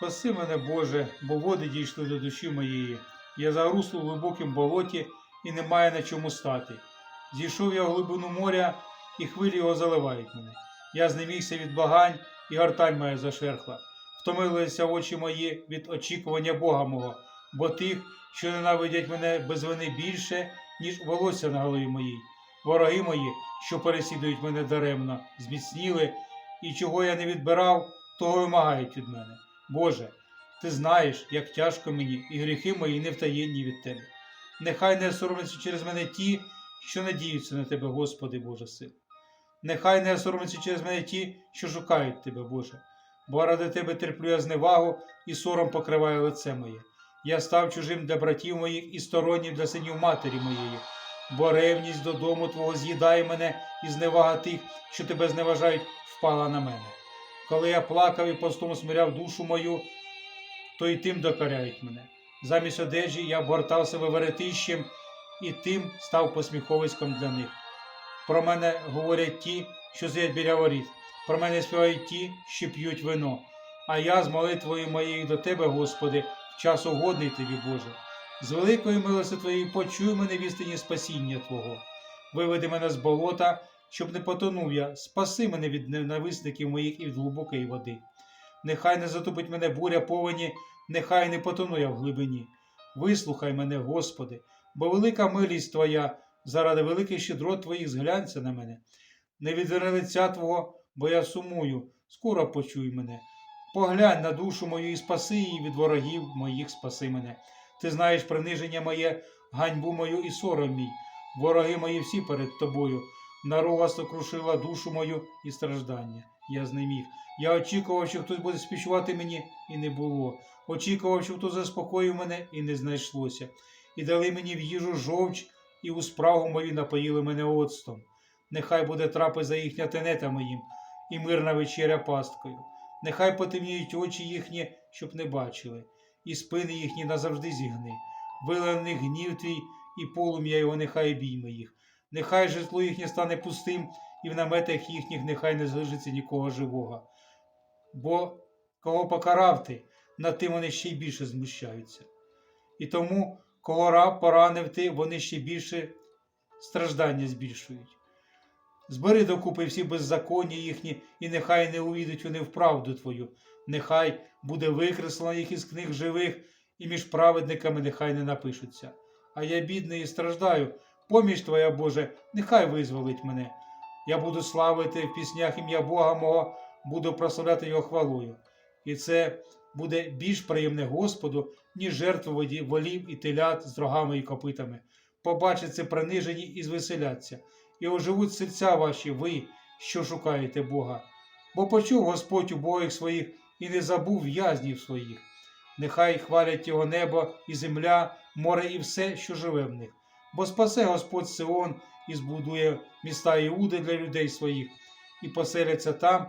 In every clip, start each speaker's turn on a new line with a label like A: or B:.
A: Спаси мене, Боже, бо води дійшли до душі моєї. Я загруз у глибокім болоті і немає на чому стати. Зійшов я в глибину моря, і хвилі його заливають мене. Я знемігся від багань, і гортань моя зашерхла. Втомилися очі мої від очікування Бога мого, бо тих, що ненавидять мене без вини більше, ніж волосся на голові моїй. Вороги мої, що переслідують мене даремно, зміцніли, і чого я не відбирав, того вимагають від мене. Боже, ти знаєш, як тяжко мені, і гріхи мої не втаєнні від тебе. Нехай не соромляться через мене ті, що надіються на тебе, Господи Боже сил. Нехай не соромляться через мене ті, що шукають тебе, Боже. Бо ради тебе терплю я зневагу, і сором покриває лице моє. Я став чужим для братів моїх і стороннім для синів матері моєї, бо ревність додому Твого з'їдає мене, і зневага тих, що тебе зневажають, впала на мене. Коли я плакав і постом смиряв душу мою, то й тим докоряють мене. Замість одежі я обгортав себе веретищем і тим став посміховиськом для них. Про мене говорять ті, що стоять біля воріт, про мене співають ті, що п'ють вино. А я з молитвою моєю до Тебе, Господи, в час угодний Тобі, Боже. З великої милости Твоєї почуй мене в істині спасіння Твого. Виведи мене з болота, щоб не потонув я, спаси мене від ненависників моїх і від глибокої води. Нехай не затопить мене буря повені, нехай не потону я в глибині. Вислухай мене, Господи, бо велика милість Твоя, заради великих щедрот Твоїх зглянься на мене. Не відверни лиця Твого, бо я сумую, скоро почуй мене. Поглянь на душу мою і спаси її від ворогів моїх спаси мене. Ти знаєш приниження моє, ганьбу мою і сором мій. Вороги мої всі перед тобою. Нарога сокрушила душу мою і страждання. Я знеміг. Я очікував, що хтось буде співчувати мені, і не було. Очікував, що хтось заспокоїв мене, і не знайшлося. І дали мені в їжу жовч, і у спрагу мою напоїли мене оцтом. Нехай буде трапеза їхня тенета моїм, і мирна вечеря пасткою. Нехай потемніють очі їхні, щоб не бачили, і спини їхні назавжди зігни. Вилений гнів твій, і полум'я його нехай обійме їх. Нехай житло їхнє стане пустим, і в наметах їхніх нехай не залишиться нікого живого. Бо кого покарав ти, над тим вони ще й більше змущаються. І тому, кого раб поранив ти, вони ще більше страждання збільшують. Збери докупи всі беззаконня їхні, і нехай не увійдуть вони в правду твою, нехай буде викреслено їх із книг живих, і між праведниками нехай не напишуться. А я бідний і страждаю, поміж Твоя Боже, нехай визволить мене. Я буду славити в піснях ім'я Бога мого, буду прославляти Його хвалою. І це буде більш приємне Господу, ніж жертвоводі волів і телят з рогами і копитами. Побачать це принижені і звеселяться, і оживуть серця ваші, ви, що шукаєте Бога. Бо почув Господь убогих своїх і не забув в'язнів своїх. Нехай хвалять його небо і земля, море і все, що живе в них. Бо спасе Господь Сион і збудує міста Іуди для людей своїх, і поселяться там,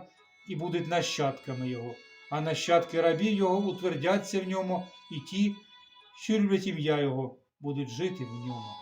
A: і будуть нащадками його, а нащадки рабів його утвердяться в ньому, і ті, що люблять ім'я Його, будуть жити в ньому.